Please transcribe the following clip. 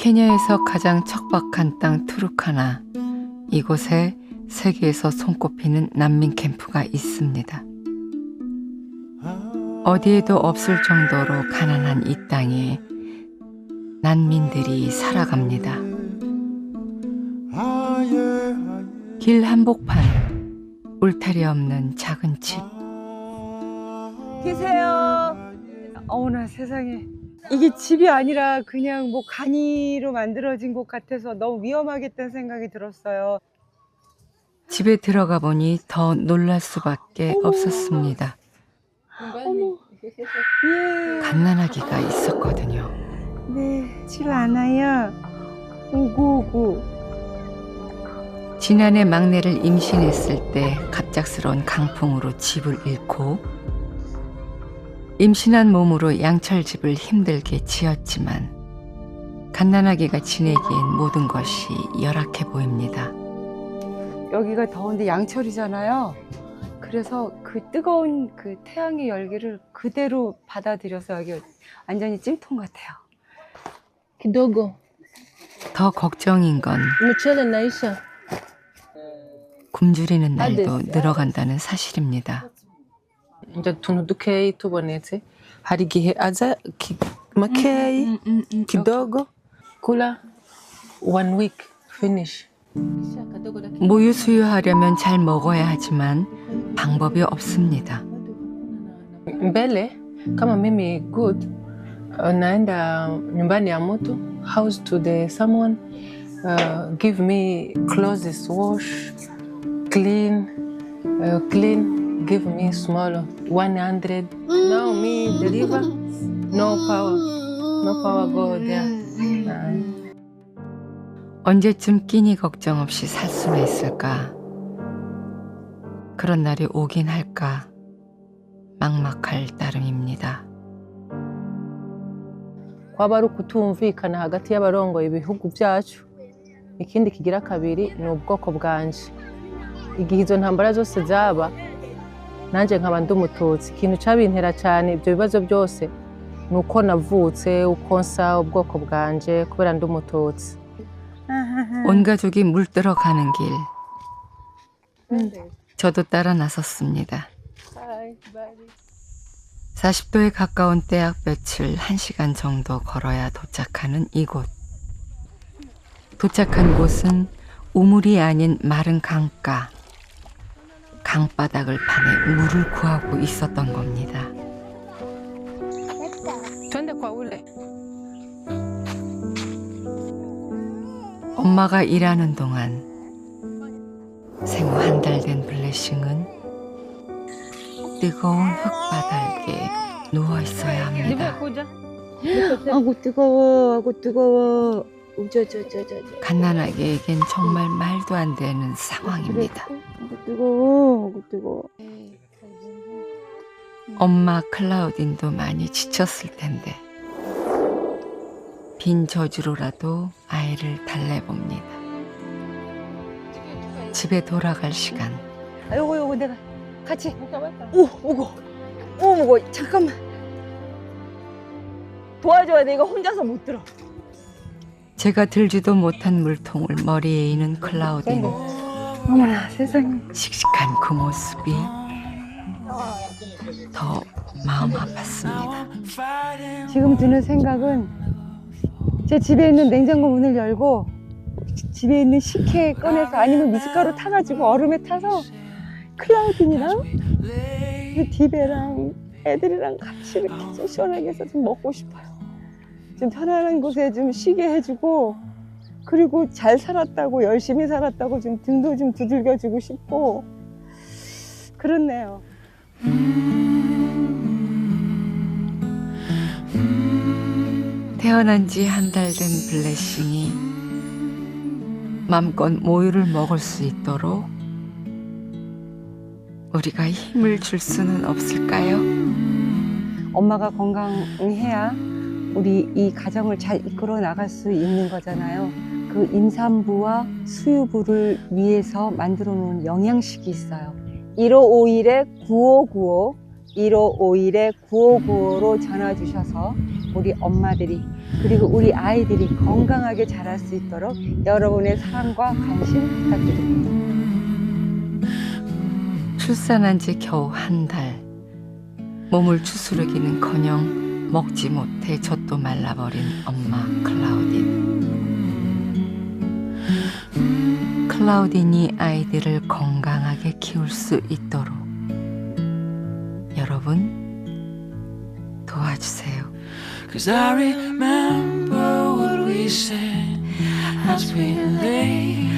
케냐에서 가장 척박한 땅 투르카나. 이곳에 세계에서 손꼽히는 난민 캠프가 있습니다. 어디에도 없을 정도로 가난한 이 땅에 난민들이 살아갑니다. 길 한복판, 울타리 없는 작은 집. 계세요. 어머나 세상에. 이게 집이 아니라 그냥 뭐 간이로 만들어진 곳 같아서 너무 위험하겠다는 생각이 들었어요. 집에 들어가 보니 더 놀랄 수밖에 없었습니다. 예. 갓난아기가 있었거든요. 네, 치료 안 와요. 오구오구. 지난해 막내를 임신했을 때 갑작스러운 강풍으로 집을 잃고 임신한 몸으로 양철집을 힘들게 지었지만 갓난아기가 지내기엔 모든 것이 열악해 보입니다. 여기가 더운데 양철이잖아요. 그래서 그 뜨거운 그 태양의 열기를 그대로 받아들여서 여기 완전히 찜통 같아요. kidogo 더 걱정인 건 굶주리는 날도 늘어간다는 사실입니다. Nja utuntu dukeyi tubonetse hari igihe aza ki- makeyi kidogo kula one week finish 모유 수유하려면 잘 먹어야 하지만 방법이 없습니다. mbele kama mimi good uh, naenda nyumbani ya mtu house to the someone uh, give me clothes wash clean uh, clean give me small 100 now me deliver no power no power go there Uh, 언제쯤 끼니 걱정 없이 살 수나 있을까? 그런 날이 오긴 할까? 막막할 따름입니다. kwaba ari ukutumvikana hagati y'abarongoye ibihugu byacu ikindi kigira kabiri ni ubwoko bwanje igihe izo ntambara zose zaba nanjye nkaba ndi umututsi ikintu cyabintera cyane ibyo bibazo byose ni uko navutse uko nsa ubwoko bwanje kubera ndi umututsi 온 가족이 물들어 가는 길. 저도 따라 나섰습니다. 40도에 가까운 떼약볕을 1시간 정도 걸어야 도착하는 이곳. 도착한 곳은 우물이 아닌 마른 강가. 강바닥을 파내 물을 구하고 있었던 겁니다. 엄마가 일하는 동안 생후 한 달 된 블레싱은 뜨거운 흙바닥에 누워 있어야 합니다. 아고 뜨거워, 아고 뜨거워. 우저저 저 저 저. 갓난아기에겐 정말 말도 안 되는 상황입니다. 뜨거워, 뜨거워. 엄마 클라우딘도 많이 지쳤을 텐데 빈 저주로라도 아이를 달래봅니다. 집에 돌아갈 시간. 아, 요거 요거 내가 같이. 오, 무거. 오, 무거. 잠깐만. 도와줘야 돼. 이거 혼자서 못 들어. 제가 들지도 못한 물통을 머리에 이는 클라우딘. 어머나 세상에. 씩씩한 그 모습이 더 마음 아팠습니다. 지금 드는 생각은 제 집에 있는 냉장고 문을 열고 집에 있는 식혜 꺼내서 아니면 미숫가루 타가지고 얼음에 타서 클라우딘이랑 그 디베랑 애들이랑 같이 이렇게 좀 시원하게 해서 좀 먹고 싶어요. 좀 편안한 곳에 좀 쉬게 해주고 그리고 잘 살았다고 열심히 살았다고 좀 등도 좀 두들겨주고 싶고 그렇네요. 태어난 지 한 달 된 블레싱이 맘껏 모유를 먹을 수 있도록 우리가 힘을 줄 수는 없을까요? 엄마가 건강해야 우리 이 가정을 잘 이끌어 나갈 수 있는 거잖아요. 그 임산부와 수유부를 위해서 만들어 놓은 영양식이 있어요. 1551에 9595, 1551에 9595로 전화 주셔서 우리 엄마들이 그리고 우리 아이들이 건강하게 자랄 수 있도록 여러분의 사랑과 관심 부탁드립니다. 출산한 지 겨우 한 달. 몸을 추스르기는 커녕 먹지 못해 젖도 말라버린 엄마 클라우딘. 클라우딘이 아이들을 건강하게 키울 수 있도록 여러분 도와주세요. Cause I remember what we said as we lay